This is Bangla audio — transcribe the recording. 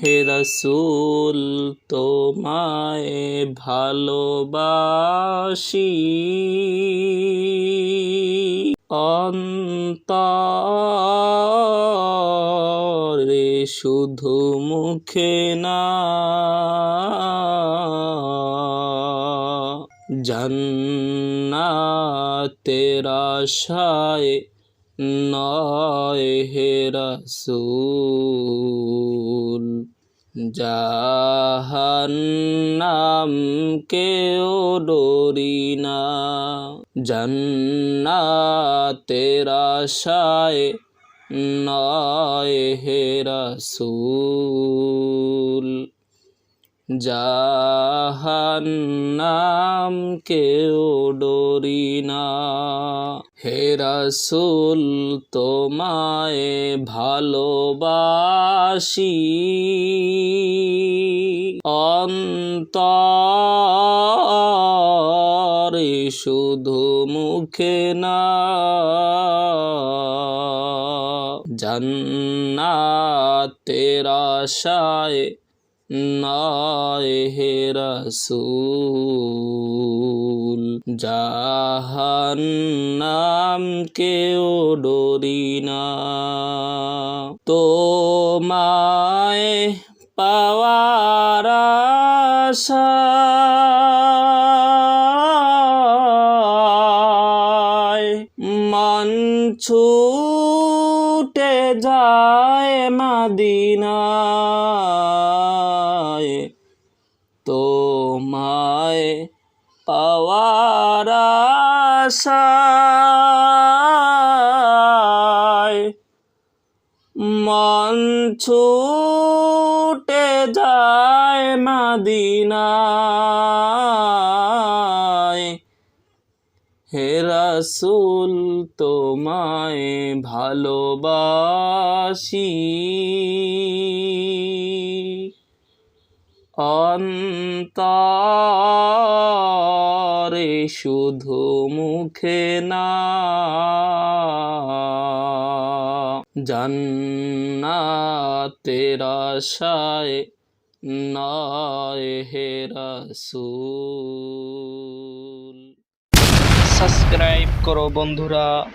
হে রসুল তোমায় ভালোবাসি। অন্তরে শুধু মুখে না জন্নাতের আশায় নয় হে রসুল জাহান্নাম কেও ডরি না। জন্নাতের আশায় নয় হে রসুল। জাহান্নাম কেও ডরি না। হে তোমায় ভালোবাসি। অন্তরে শুধু মুখে না। জন্নাতের আশায় নয় হে রসুল জাহান্নাম কেও ডরি না। তোমায় পাওয়ার আশায় মন ছুটে যায় মাদিনায় পাওয়ার মন ছুটে যায় মাদিনায়। হে রসুল তোমায় ভালোবাসি। অন্তরে শুধু মুখে না। জান্নাতের আশায় নয় হে রাসূল। সাবস্ক্রাইব করো বন্ধুরা।